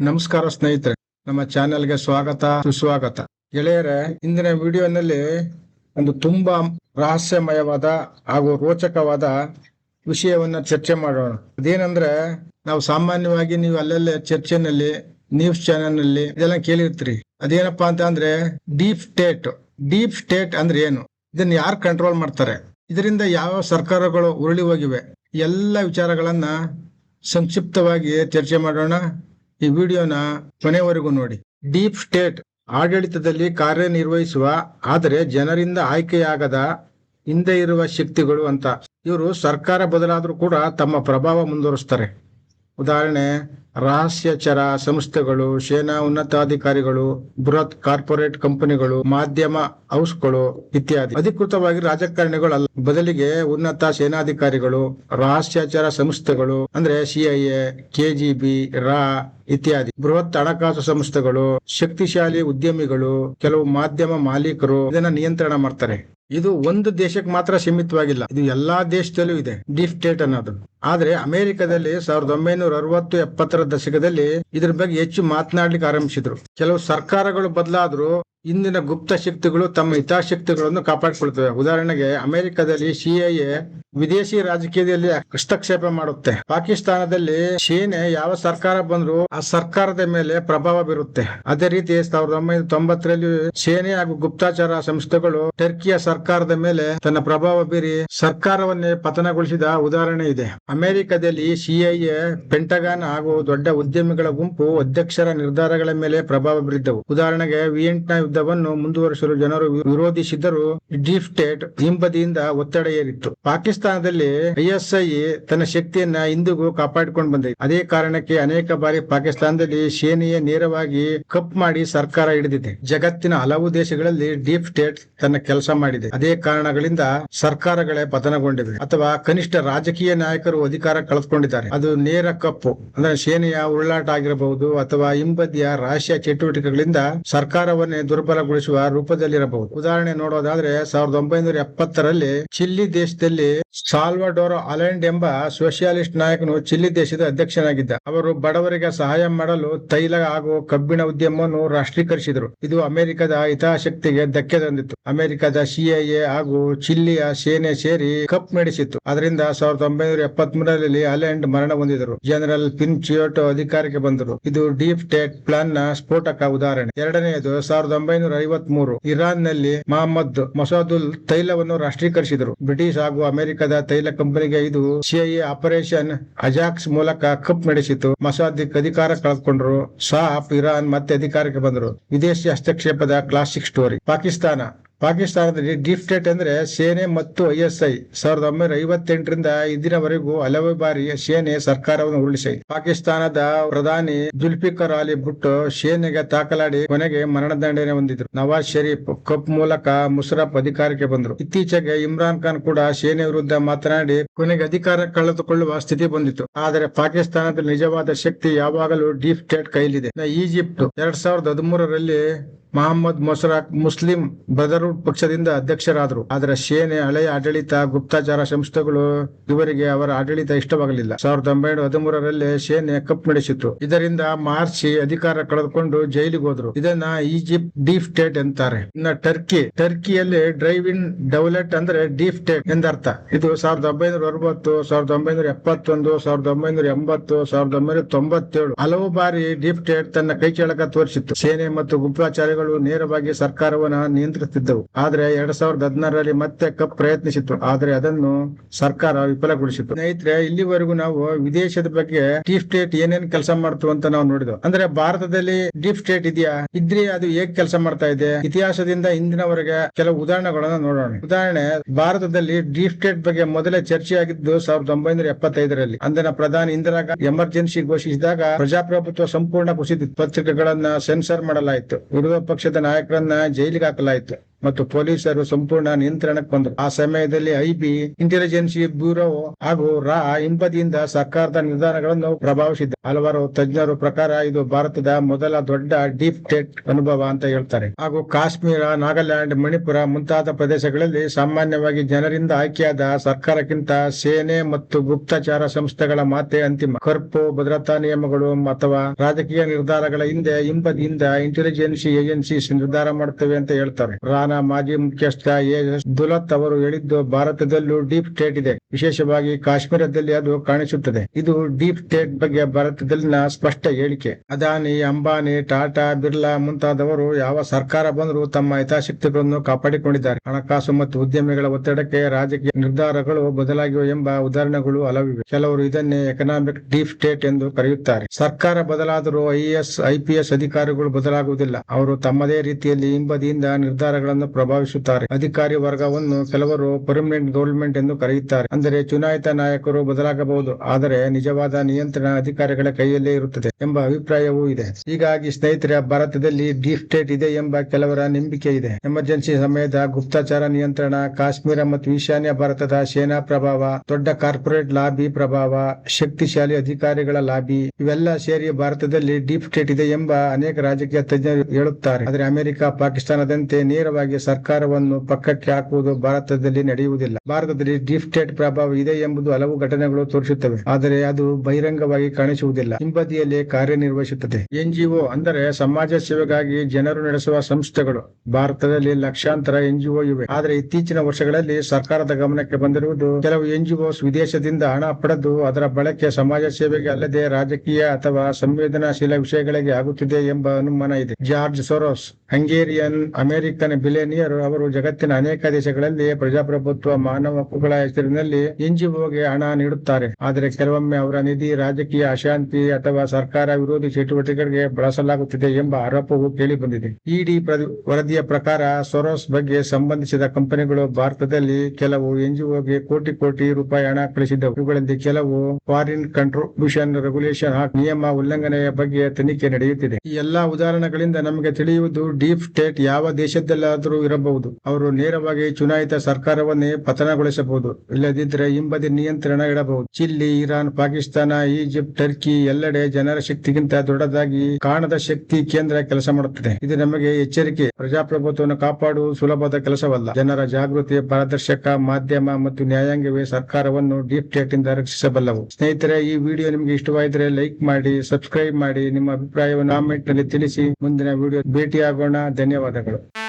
ನಮಸ್ಕಾರ ಸ್ನೇಹಿತರೆ, ನಮ್ಮ ಚಾನೆಲ್ಗೆ ಸ್ವಾಗತ, ಸುಸ್ವಾಗತ. ಗೆಳೆಯರೆ, ಇಂದಿನ ವಿಡಿಯೋನಲ್ಲಿ ಒಂದು ತುಂಬಾ ರಹಸ್ಯಮಯವಾದ ಹಾಗೂ ರೋಚಕವಾದ ವಿಷಯವನ್ನ ಚರ್ಚೆ ಮಾಡೋಣ. ಅದೇನಂದ್ರೆ, ನಾವು ಸಾಮಾನ್ಯವಾಗಿ ನೀವು ಅಲ್ಲೆಲ್ಲ ಚರ್ಚೆನಲ್ಲಿ ನ್ಯೂಸ್ ಚಾನೆಲ್ನಲ್ಲಿ ಇದೆಲ್ಲ ಕೇಳಿರ್ತೀರಿ. ಅದೇನಪ್ಪಾ ಅಂತ ಅಂದ್ರೆ ಡೀಪ್ ಸ್ಟೇಟ್ ಡೀಪ್ ಸ್ಟೇಟ್ ಅಂದ್ರೆ ಏನು? ಇದನ್ನ ಯಾರು ಕಂಟ್ರೋಲ್ ಮಾಡ್ತಾರೆ? ಇದರಿಂದ ಯಾವ ಸರ್ಕಾರಗಳು ಉರುಳಿ ಹೋಗಿವೆ? ಎಲ್ಲ ವಿಚಾರಗಳನ್ನ ಸಂಕ್ಷಿಪ್ತವಾಗಿ ಚರ್ಚೆ ಮಾಡೋಣ. ಈ ವಿಡಿಯೋನ ಕೊನೆವರೆಗೂ ನೋಡಿ. ಡೀಪ್ ಸ್ಟೇಟ್ ಆಡಳಿತದಲ್ಲಿ ಕಾರ್ಯನಿರ್ವಹಿಸುವ, ಆದರೆ ಜನರಿಂದ ಆಯ್ಕೆಯಾಗದ, ಹಿಂದೆ ಇರುವ ಶಕ್ತಿಗಳು ಅಂತ. ಇವರು ಸರ್ಕಾರ ಬದಲಾದರೂ ಕೂಡ ತಮ್ಮ ಪ್ರಭಾವ ಮುಂದುವರಿಸ್ತಾರೆ. ಉದಾಹರಣೆ ರಹಸ್ಯಚರ ಸಂಸ್ಥೆಗಳು, ಸೇನಾ ಉನ್ನತಾಧಿಕಾರಿಗಳು, ಬೃಹತ್ ಕಾರ್ಪೊರೇಟ್ ಕಂಪನಿಗಳು, ಮಾಧ್ಯಮ ಹೌಸ್ಗಳು ಇತ್ಯಾದಿ. ಅಧಿಕೃತವಾಗಿ ರಾಜಕಾರಣಿಗಳು ಅಲ್ಲ ಬದಲಿಗೆ ಉನ್ನತ ಸೇನಾಧಿಕಾರಿಗಳು ರಹಸ್ಯಚರ ಸಂಸ್ಥೆಗಳು, ಅಂದ್ರೆ ಸಿಐಎ ಕೆಜಿಬಿ ರಾ ಇತ್ಯಾದಿ. ಬೃಹತ್ ಹಣಕಾಸು ಸಂಸ್ಥೆಗಳು, ಶಕ್ತಿಶಾಲಿ ಉದ್ಯಮಿಗಳು, ಕೆಲವು ಮಾಧ್ಯಮ ಮಾಲೀಕರು ಇದನ್ನ ನಿಯಂತ್ರಣ ಮಾಡ್ತಾರೆ. ಇದು ಒಂದು ದೇಶಕ್ಕೆ ಮಾತ್ರ ಸೀಮಿತವಾಗಿಲ್ಲ. ಇದು ಎಲ್ಲಾ ದೇಶದಲ್ಲೂ ಇದೆ. ಡೀಪ್ ಸ್ಟೇಟ್ ಅನ್ನೋದು. ಆದ್ರೆ ಅಮೆರಿಕದಲ್ಲಿ ಸಾವಿರದ ಒಂಬೈನೂರ ಅರವತ್ತು ಎಪ್ಪತ್ತರ ದಶಕದಲ್ಲಿ ಇದ್ರ ಬಗ್ಗೆ ಹೆಚ್ಚು ಮಾತನಾಡ್ಲಿಕ್ಕೆ ಆರಂಭಿಸಿದ್ರು. ಕೆಲವು ಸರ್ಕಾರಗಳು ಬದಲಾದ್ರೂ, ಇಂದಿನ ಗುಪ್ತ ಶಕ್ತಿಗಳು ತಮ್ಮ ಹಿತಾಸಕ್ತಿಗಳನ್ನು ಕಾಪಾಡಿಕೊಳ್ತವೆ. ಉದಾಹರಣೆಗೆ ಅಮೆರಿಕದಲ್ಲಿ ಸಿಐಎ ವಿದೇಶಿ ರಾಜಕೀಯದಲ್ಲಿ ಹಸ್ತಕ್ಷೇಪ ಮಾಡುತ್ತೆ. ಪಾಕಿಸ್ತಾನದಲ್ಲಿ ಸೇನೆ ಯಾವ ಸರ್ಕಾರ ಬಂದ್ರು ಆ ಸರ್ಕಾರದ ಮೇಲೆ ಪ್ರಭಾವ ಬೀರುತ್ತೆ. ಅದೇ ರೀತಿ ಸಾವಿರದ ಒಂಬೈನೂರ ತೊಂಬತ್ತರಲ್ಲಿ ಸೇನೆ ಹಾಗೂ ಗುಪ್ತಚರ ಸಂಸ್ಥೆಗಳು ಟರ್ಕಿಯ ಸರ್ಕಾರದ ಮೇಲೆ ತನ್ನ ಪ್ರಭಾವ ಬೀರಿ ಸರ್ಕಾರವನ್ನೇ ಪತನಗೊಳಿಸಿದ ಉದಾಹರಣೆ ಇದೆ. ಅಮೆರಿಕದಲ್ಲಿ ಸಿಐಎ ಪೆಂಟಗಾನ್ ಹಾಗೂ ದೊಡ್ಡ ಉದ್ಯಮಿಗಳ ಗುಂಪು ಅಧ್ಯಕ್ಷರ ನಿರ್ಧಾರಗಳ ಮೇಲೆ ಪ್ರಭಾವ ಬೀರಿದ್ದವು. ಉದಾಹರಣೆಗೆ, ವಿಯೆಂಟ್ನಾ ಯುದ್ಧವನ್ನು ಮುಂದುವರಿಸಲು ಜನರು ವಿರೋಧಿಸಿದ್ದರೂ ಡೀಪ್ ಸ್ಟೇಟ್ ಹಿಂಬದಿಯಿಂದ ಒತ್ತಡ ಏರಿತ್ತು. ಪಾಕಿಸ್ತಾನದಲ್ಲಿ ಐಎಸ್ಐ ತನ್ನ ಶಕ್ತಿಯನ್ನ ಇಂದಿಗೂ ಕಾಪಾಡಿಕೊಂಡು ಬಂದಿದೆ. ಅದೇ ಕಾರಣಕ್ಕೆ ಅನೇಕ ಬಾರಿ ಪಾಕಿಸ್ತಾನದಲ್ಲಿ ಸೇನೆಯೇ ನೇರವಾಗಿ ಕಪ್ ಮಾಡಿ ಸರ್ಕಾರ ಹಿಡಿದಿದೆ. ಜಗತ್ತಿನ ಹಲವು ದೇಶಗಳಲ್ಲಿ ಡೀಪ್ ಸ್ಟೇಟ್ ತನ್ನ ಕೆಲಸ ಮಾಡಿದೆ. ಅದೇ ಕಾರಣಗಳಿಂದ ಸರ್ಕಾರಗಳೇ ಪತನಗೊಂಡಿವೆ. ಅಥವಾ ಕನಿಷ್ಠ ರಾಜಕೀಯ ನಾಯಕರು ಅಧಿಕಾರ ಕಳೆದುಕೊಂಡಿದ್ದಾರೆ ಅದು ನೇರ ಕಪ್ಪು. ಅಂದ್ರೆ ಸೇನೆಯ ಉಳ್ಳಾಟ ಆಗಿರಬಹುದು ಅಥವಾ ಹಿಂಬದಿಯ ರಾಷ್ಟ್ರೀಯ ಚಟುವಟಿಕೆಗಳಿಂದ ಸರ್ಕಾರವನ್ನೇ ದುರ್ಬಲಗೊಳಿಸುವ ರೂಪದಲ್ಲಿರಬಹುದು. ಉದಾಹರಣೆ ನೋಡೋದಾದ್ರೆ ಸಾವಿರದ ಒಂಬೈನೂರ ಎಪ್ಪತ್ತರಲ್ಲಿ ಚಿಲ್ಲಿ ದೇಶದಲ್ಲಿ ಸಾಲ್ವಡೋರ್ ಅಲೆಂಡ್ ಎಂಬ ಸೋಷಿಯಾಲಿಸ್ಟ್ ನಾಯಕನು ಚಿಲ್ಲಿ ದೇಶದ ಅಧ್ಯಕ್ಷನಾಗಿದ್ದ. ಅವರು ಬಡವರಿಗೆ ಸಹಾಯ ಮಾಡಲು ತೈಲ ಹಾಗೂ ಕಬ್ಬಿಣ ಉದ್ಯಮವನ್ನು ರಾಷ್ಟ್ರೀಕರಿಸಿದರು. ಇದು ಅಮೆರಿಕದ ಹಿತಾಸಕ್ತಿಗೆ ಧಕ್ಕೆ ತಂದಿತ್ತು. ಅಮೆರಿಕದ ಸಿಐಎ ಹಾಗೂ ಚಿಲ್ಲಿಯ ಸೇನೆ ಸೇರಿ ಕಪ್ ನಡೆಸಿತ್ತು ಅದರಿಂದ ಸಾವಿರದ ಒಂಬೈನೂರ ಎಪ್ಪತ್ತ್ ಮೂರರಲ್ಲಿ ಅಲೆಂಡ್ ಮರಣ ಹೊಂದಿದರು. ಜನರಲ್ ಪಿನ್ ಚಿಯೋಟೊ ಅಧಿಕಾರಕ್ಕೆ ಬಂದರು. ಇದು ಡೀಪ್ ಸ್ಟೇಟ್ ಪ್ಲಾನ್ನ ಸ್ಫೋಟಕ ಉದಾಹರಣೆ. ಎರಡನೆಯದು ಸಾವಿರದ ಒಂಬೈನೂರ ಐವತ್ ಮೂರು ಇರಾನ್ನಲ್ಲಿ ಮಹಮ್ಮದ್ ಮೊಸಾದುಲ್ ತೈಲವನ್ನು ರಾಷ್ಟ್ರೀಕರಿಸಿದರು. ಬ್ರಿಟಿಷ್ ಹಾಗೂ ಅಮೆರಿಕದ ತೈಲ ಕಂಪನಿಗೆ ಇದು ಸಿಐಎ ಆಪರೇಷನ್ ಅಜಾಕ್ಸ್ ಮೂಲಕ ಕಪ್ ನಡೆಸಿತು. ಮಸಾದ್ ಅಧಿಕಾರ ಕಳೆದುಕೊಂಡರು. ಸಾಫ್ ಇರಾನ್ ಮತ್ತೆ ಅಧಿಕಾರಕ್ಕೆ ಬಂದರು. ವಿದೇಶಿ ಹಸ್ತಕ್ಷೇಪದ ಕ್ಲಾಸಿಕ್ ಸ್ಟೋರಿ. ಪಾಕಿಸ್ತಾನ ಪಾಕಿಸ್ತಾನದಲ್ಲಿ ಡೀಪ್ ಸ್ಟೇಟ್ ಅಂದ್ರೆ ಸೇನೆ ಮತ್ತು ಐಎಸ್ಐ ಸಾವಿರದ ಒಂಬೈನೂರ ಐವತ್ತೆಂಟರಿಂದ ಇಂದಿನವರೆಗೂ ಹಲವು ಬಾರಿ ಸೇನೆ ಸರ್ಕಾರವನ್ನು ಉರುಳಿಸಿ ಪಾಕಿಸ್ತಾನದ ಪ್ರಧಾನಿ ಜುಲ್ಫಿಕರ್ ಅಲಿ ಭುಟ್ಟು ಸೇನೆಗೆ ತಾಕಲಾಡಿ ಕೊನೆಗೆ ಮರಣದಂಡನೆ ಹೊಂದಿದ್ರು. ನವಾಜ್ ಶರೀಫ್ ಕಪ್ ಮೂಲಕ ಮುಷರಫ್ ಅಧಿಕಾರಕ್ಕೆ ಬಂದರು. ಇತ್ತೀಚೆಗೆ ಇಮ್ರಾನ್ ಖಾನ್ ಕೂಡ ಸೇನೆ ವಿರುದ್ಧ ಮಾತನಾಡಿ ಕೊನೆಗೆ ಅಧಿಕಾರ ಕಳೆದುಕೊಳ್ಳುವ ಸ್ಥಿತಿ ಬಂದಿತ್ತು. ಆದರೆ ಪಾಕಿಸ್ತಾನದ ನಿಜವಾದ ಶಕ್ತಿ ಯಾವಾಗಲೂ ಡೀಪ್ ಸ್ಟೇಟ್ ಕೈಲಿದೆ. ಈಜಿಪ್ಟ್ ಎರಡ್ ಸಾವಿರದ ಹದಿಮೂರರಲ್ಲಿ ಮಹಮ್ಮದ್ ಮೊಸರಾಕ್ ಮುಸ್ಲಿಂ ಪಕ್ಷದಿಂದ ಅಧ್ಯಕ್ಷರಾದರು. ಆದರೆ ಸೇನೆ ಹಳೆಯ ಆಡಳಿತ, ಗುಪ್ತಚಾರ ಸಂಸ್ಥೆಗಳು ಇವರಿಗೆ ಅವರ ಆಡಳಿತ ಇಷ್ಟವಾಗಲಿಲ್ಲ. ಸಾವಿರದ ಒಂಬೈನೂರ ಹದಿಮೂರರಲ್ಲಿ ಸೇನೆ ಕಪ್ ನಡೆಸಿತು ಇದರಿಂದ ಮಾರ್ಚಿ ಅಧಿಕಾರ ಕಳೆದುಕೊಂಡು ಜೈಲಿಗೆ ಹೋದ್ರು. ಇದನ್ನ ಈಜಿಪ್ಟ್ ಡೀಪ್ ಸ್ಟೇಟ್ ಅಂತಾರೆ. ಇನ್ನ ಟರ್ಕಿ, ಟರ್ಕಿಯಲ್ಲಿ ಡ್ರೈವ್ ಇನ್ ಅಂದ್ರೆ ಡೀಪ್ ಸ್ಟೇಟ್ ಎಂದರ್ಥ. ಇದು ಸಾವಿರದ ಒಂಬೈನೂರ ಅರವತ್ತು, ಸಾವಿರದ ಒಂಬೈನೂರ ಎಪ್ಪತ್ತೊಂದು, ಸಾವಿರದ ಒಂಬೈನೂರ ಎಂಬತ್ತು, ಸಾವಿರದ ಒಂಬೈನೂರ ತೊಂಬತ್ತೇಳು. ಹಲವು ಬಾರಿ ಡೀಪ್ ಸ್ಟೇಟ್ ತನ್ನ ಕೈ ಕೆಳಗ ತೋರಿಸಿತ್ತು. ಸೇನೆ ಮತ್ತು ಗುಪ್ತಚಾರಿಗಳು ನೇರವಾಗಿ ಸರ್ಕಾರವನ್ನ ನಿಯಂತ್ರಿಸುತ್ತಿದ್ದವು. ಆದ್ರೆ ಎರಡ್ ಸಾವಿರದ ಹದಿನಾರರಲ್ಲಿ ಮತ್ತೆ ಕಪ್ ಪ್ರಯತ್ನಿಸಿತ್ತು. ಆದ್ರೆ ಅದನ್ನು ಸರ್ಕಾರ ವಿಫಲಗೊಳಿಸಿತು ಸ್ನೇಹಿತರೆ, ಇಲ್ಲಿವರೆಗೂ ನಾವು ವಿದೇಶದ ಬಗ್ಗೆ ಡೀಪ್ ಸ್ಟೇಟ್ ಏನೇನ್ ಕೆಲಸ ಮಾಡ್ತು ಅಂತ ನಾವು ನೋಡಿದ್ವು. ಅಂದ್ರೆ ಭಾರತದಲ್ಲಿ ಡೀಪ್ ಸ್ಟೇಟ್ ಇದೆಯಾ? ಇದ್ರೆ ಅದು ಹೇಗ್ ಕೆಲಸ ಮಾಡ್ತಾ ಇದೆ? ಇತಿಹಾಸದಿಂದ ಇಂದಿನವರೆಗೆ ಕೆಲವು ಉದಾಹರಣೆಗಳನ್ನ ನೋಡೋಣ. ಉದಾಹರಣೆ, ಭಾರತದಲ್ಲಿ ಡೀಪ್ ಸ್ಟೇಟ್ ಬಗ್ಗೆ ಮೊದಲೇ ಚರ್ಚೆ ಆಗಿದ್ದು ಸಾವಿರದ ಒಂಬೈನೂರ ಎಪ್ಪತ್ತೈದರಲ್ಲಿ. ಅಂದಿನ ಪ್ರಧಾನಿ ಇಂದಿರಾ ಗಾಂಧಿ ಎಮರ್ಜೆನ್ಸಿ ಘೋಷಿಸಿದಾಗ ಪ್ರಜಾಪ್ರಭುತ್ವ ಸಂಪೂರ್ಣ ಕುಸಿದಿತ್ತು. ಪತ್ರಿಕೆಗಳನ್ನ ಸೆನ್ಸರ್ ಮಾಡಲಾಯಿತು. ವಿರೋಧ ಪಕ್ಷದ ನಾಯಕರನ್ನ ಜೈಲಿಗೆ ಹಾಕಲಾಯಿತು. ಮತ್ತು ಪೊಲೀಸರು ಸಂಪೂರ್ಣ ನಿಯಂತ್ರಣಕ್ಕೆ ಬಂದರು. ಆ ಸಮಯದಲ್ಲಿ ಐಬಿ ಇಂಟೆಲಿಜೆನ್ಸಿ ಬ್ಯೂರೋ ಹಾಗೂ ರಾ ಹಿಂಬದಿಯಿಂದ ಸರ್ಕಾರದ ನಿರ್ಧಾರಗಳನ್ನು ಪ್ರಭಾವಿಸಿದ್ದ ಹಲವಾರು ತಜ್ಞರು ಪ್ರಕಾರ ಇದು ಭಾರತದ ಮೊದಲ ದೊಡ್ಡ ಡೀಪ್ ಸ್ಟೇಟ್ ಅನುಭವ ಅಂತ ಹೇಳ್ತಾರೆ. ಹಾಗೂ ಕಾಶ್ಮೀರ, ನಾಗಾಲ್ಯಾಂಡ್, ಮಣಿಪುರ ಮುಂತಾದ ಪ್ರದೇಶಗಳಲ್ಲಿ ಸಾಮಾನ್ಯವಾಗಿ ಜನರಿಂದ ಆಯ್ಕೆಯಾದ ಸರ್ಕಾರಕ್ಕಿಂತ ಸೇನೆ ಮತ್ತು ಗುಪ್ತಚಾರ ಸಂಸ್ಥೆಗಳ ಮಾತೆ ಅಂತಿಮ. ಕರ್ಪು ಭದ್ರತಾ ನಿಯಮಗಳು ಅಥವಾ ರಾಜಕೀಯ ನಿರ್ಧಾರಗಳ ಹಿಂದೆ ಹಿಂಬದಿಯಿಂದ ಇಂಟೆಲಿಜೆನ್ಸಿ ಏಜೆನ್ಸೀಸ್ ನಿರ್ಧಾರ ಮಾಡುತ್ತವೆ ಅಂತ ಹೇಳ್ತಾರೆ. ರಾನಾ ಮಾಜಿ ಮುಖ್ಯಸ್ಥ ಎ ದುಲತ್ ಅವರು ಹೇಳಿದ್ದು, ಭಾರತದಲ್ಲೂ ಡೀಪ್ ಸ್ಟೇಟ್ ಇದೆ. ವಿಶೇಷವಾಗಿ ಕಾಶ್ಮೀರದಲ್ಲಿ ಅದು ಕಾಣಿಸುತ್ತದೆ. ಇದು ಡೀಪ್ ಸ್ಟೇಟ್ ಬಗ್ಗೆ ಭಾರತದಲ್ಲಿನ ಸ್ಪಷ್ಟ ಹೇಳಿಕೆ. ಅದಾನಿ, ಅಂಬಾನಿ, ಟಾಟಾ, ಬಿರ್ಲಾ ಮುಂತಾದವರು ಯಾವ ಸರ್ಕಾರ ಬಂದರೂ ತಮ್ಮ ಹಿತಾಸಕ್ತಿಗಳನ್ನು ಕಾಪಾಡಿಕೊಂಡಿದ್ದಾರೆ. ಹಣಕಾಸು ಮತ್ತು ಉದ್ಯಮಿಗಳ ಒತ್ತಡಕ್ಕೆ ರಾಜಕೀಯ ನಿರ್ಧಾರಗಳು ಬದಲಾಗಿವೆ ಎಂಬ ಉದಾಹರಣೆಗಳು ಹಲವಿವೆ. ಕೆಲವರು ಇದನ್ನೇ ಎಕನಾಮಿಕ್ ಡೀಪ್ ಸ್ಟೇಟ್ ಎಂದು ಕರೆಯುತ್ತಾರೆ. ಸರ್ಕಾರ ಬದಲಾದರೂ ಐಎಎಸ್ ಐಪಿಎಸ್ ಅಧಿಕಾರಿಗಳು ಬದಲಾಗುವುದಿಲ್ಲ. ಅವರು ತಮ್ಮದೇ ರೀತಿಯಲ್ಲಿ ಹಿಂಬದಿಯಿಂದ ನಿರ್ಧಾರಗಳನ್ನು ಪ್ರಭಾವಿಸುತ್ತಾರೆ. ಅಧಿಕಾರಿ ವರ್ಗವನ್ನು ಕೆಲವರು ಪರ್ಮನೆಂಟ್ ಗವರ್ಮೆಂಟ್ ಎಂದು ಕರೆಯುತ್ತಾರೆ. ಅಂದರೆ ಚುನಾಯಿತ ನಾಯಕರು ಬದಲಾಗಬಹುದು. ಆದರೆ ನಿಜವಾದ ನಿಯಂತ್ರಣ ಅಧಿಕಾರಿಗಳ ಕೈಯಲ್ಲೇ ಇರುತ್ತದೆ ಎಂಬ ಅಭಿಪ್ರಾಯವೂ ಇದೆ. ಹೀಗಾಗಿ ಸ್ನೇಹಿತರ, ಭಾರತದಲ್ಲಿ ಡೀಪ್ ಸ್ಟೇಟ್ ಇದೆ ಎಂಬ ಕೆಲವರ ನಂಬಿಕೆ ಇದೆ. ಎಮರ್ಜೆನ್ಸಿ ಸಮಯದ ಗುಪ್ತಚಾರ ನಿಯಂತ್ರಣ, ಕಾಶ್ಮೀರ ಮತ್ತು ಈಶಾನ್ಯ ಭಾರತದ ಸೇನಾ ಪ್ರಭಾವ, ದೊಡ್ಡ ಕಾರ್ಪೊರೇಟ್ ಲಾಬಿ ಪ್ರಭಾವ, ಶಕ್ತಿಶಾಲಿ ಅಧಿಕಾರಿಗಳ ಲಾಬಿ ಇವೆಲ್ಲ ಸೇರಿ ಭಾರತದಲ್ಲಿ ಡೀಪ್ ಸ್ಟೇಟ್ ಇದೆ ಎಂಬ ಅನೇಕ ರಾಜಕೀಯ ತಜ್ಞರು ಹೇಳುತ್ತಾರೆ. ಆದರೆ ಅಮೆರಿಕ, ಪಾಕಿಸ್ತಾನದಂತೆ ನೇರವಾಗಿ ಸರ್ಕಾರವನ್ನು ಪಕ್ಕಕ್ಕೆ ಹಾಕುವುದು ಭಾರತದಲ್ಲಿ ನಡೆಯುವುದಿಲ್ಲ. ಭಾರತದಲ್ಲಿ ಡೀಪ್ ಸ್ಟೇಟ್ ಪ್ರಭಾವ ಇದೆ ಎಂಬುದು ಹಲವು ಘಟನೆಗಳು ತೋರಿಸುತ್ತವೆ. ಆದರೆ ಅದು ಬಹಿರಂಗವಾಗಿ ಕಾಣಿಸುವುದಿಲ್ಲ. ಹಿಂಬದಿಯಲ್ಲಿ ಕಾರ್ಯನಿರ್ವಹಿಸುತ್ತದೆ. ಎನ್ಜಿಒ ಅಂದರೆ ಸಮಾಜ ಸೇವೆಗಾಗಿ ಜನರು ನಡೆಸುವ ಸಂಸ್ಥೆಗಳು. ಭಾರತದಲ್ಲಿ ಲಕ್ಷಾಂತರ ಎನ್ಜಿಒ ಇವೆ. ಆದರೆ ಇತ್ತೀಚಿನ ವರ್ಷಗಳಲ್ಲಿ ಸರ್ಕಾರದ ಗಮನಕ್ಕೆ ಬಂದಿರುವುದು ಕೆಲವು ಎನ್ಜಿಒಸ್ ವಿದೇಶದಿಂದ ಹಣ ಪಡೆದು ಅದರ ಬಳಕೆ ಸಮಾಜ ಸೇವೆಗೆ ಅಲ್ಲದೆ ರಾಜಕೀಯ ಅಥವಾ ಸಂವೇದನಾಶೀಲ ವಿಷಯಗಳಿಗೆ ಆಗುತ್ತಿದೆ ಎಂಬ ಅನುಮಾನ ಇದೆ. George Soros, Hungarian American billionaire ಅವರು ಜಗತ್ತಿನ ಅನೇಕ ದೇಶಗಳಲ್ಲಿ ಪ್ರಜಾಪ್ರಭುತ್ವ, ಮಾನವ ಹಕ್ಕುಗಳ ಹೆಸರಿನಲ್ಲಿ ಎನ್ಜಿಒಗೆ ಹಣ ನೀಡುತ್ತಾರೆ. ಆದರೆ ಕೆಲವೊಮ್ಮೆ ಅವರ ನಿಧಿ ರಾಜಕೀಯ ಅಶಾಂತಿ ಅಥವಾ ಸರ್ಕಾರ ವಿರೋಧಿ ಚಟುವಟಿಕೆಗಳಿಗೆ ಬಳಸಲಾಗುತ್ತಿದೆ ಎಂಬ ಆರೋಪವು ಕೇಳಿ ಬಂದಿದೆ ಇಡಿ ವರದಿಯ ಪ್ರಕಾರ ಸೊರೋಸ್ ಬಗ್ಗೆ ಸಂಬಂಧಿಸಿದ ಕಂಪನಿಗಳು ಭಾರತದಲ್ಲಿ ಕೆಲವು ಎನ್ಜಿಒಗೆ ಕೋಟಿ ಕೋಟಿ ರೂಪಾಯಿ ಹಣ ಕಳಿಸಿದ್ದವು. ಇವುಗಳಲ್ಲಿ ಕೆಲವು ಫಾರಿನ್ ಕಂಟ್ರಿಬ್ಯೂಷನ್ ರೆಗ್ಯುಲೇಷನ್ ನಿಯಮ ಉಲ್ಲಂಘನೆಯ ಬಗ್ಗೆ ತನಿಖೆ ನಡೆಯುತ್ತಿದೆ. ಈ ಎಲ್ಲಾ ಉದಾಹರಣೆಗಳಿಂದ ನಮಗೆ ತಿಳಿಯುವುದು ಡೀಪ್ ಸ್ಟೇಟ್ ಯಾವ ದೇಶದಲ್ಲಾದರೂ ಇರಬಹುದು. ಅವರು ನೇರವಾಗಿ ಚುನಾಯಿತ ಸರ್ಕಾರವನ್ನೇ ಪತನಗೊಳಿಸಬಹುದು. ಇಲ್ಲದಿದ್ದರೆ ಹಿಂಬದಿ ನಿಯಂತ್ರಣ ಇಡಬಹುದು. Chile, Iran, Pakistan, Egypt, Turkey ಎಲ್ಲೆಡೆ ಜನರ ಶಕ್ತಿಗಿಂತ ದೊಡ್ಡದಾಗಿ ಕಾಣದ ಶಕ್ತಿ ಕೇಂದ್ರ ಕೆಲಸ ಮಾಡುತ್ತದೆ. ಇದು ನಮಗೆ ಎಚ್ಚರಿಕೆ. ಪ್ರಜಾಪ್ರಭುತ್ವವನ್ನು ಕಾಪಾಡುವ ಸುಲಭದ ಕೆಲಸವಲ್ಲ. ಜನರ ಜಾಗೃತಿ, ಪಾರದರ್ಶಕ, ಮಾಧ್ಯಮ ಮತ್ತು ನ್ಯಾಯಾಂಗವೇ ಸರ್ಕಾರವನ್ನು ಡೀಪ್ ಇಂದ ರಕ್ಷಿಸಬಲ್ಲವು. ಸ್ನೇಹಿತರೆ, ಈ ವಿಡಿಯೋ ನಿಮಗೆ ಇಷ್ಟವಾಯಿದ್ರೆ ಲೈಕ್ ಮಾಡಿ, ಸಬ್ಸ್ಕ್ರೈಬ್ ಮಾಡಿ. ನಿಮ್ಮ ಅಭಿಪ್ರಾಯವನ್ನು ಕಾಮೆಂಟ್ನಲ್ಲಿ ತಿಳಿಸಿ. ಮುಂದಿನ ವಿಡಿಯೋ ಭೇಟಿಯಾಗೋಣ. ಧನ್ಯವಾದಗಳು.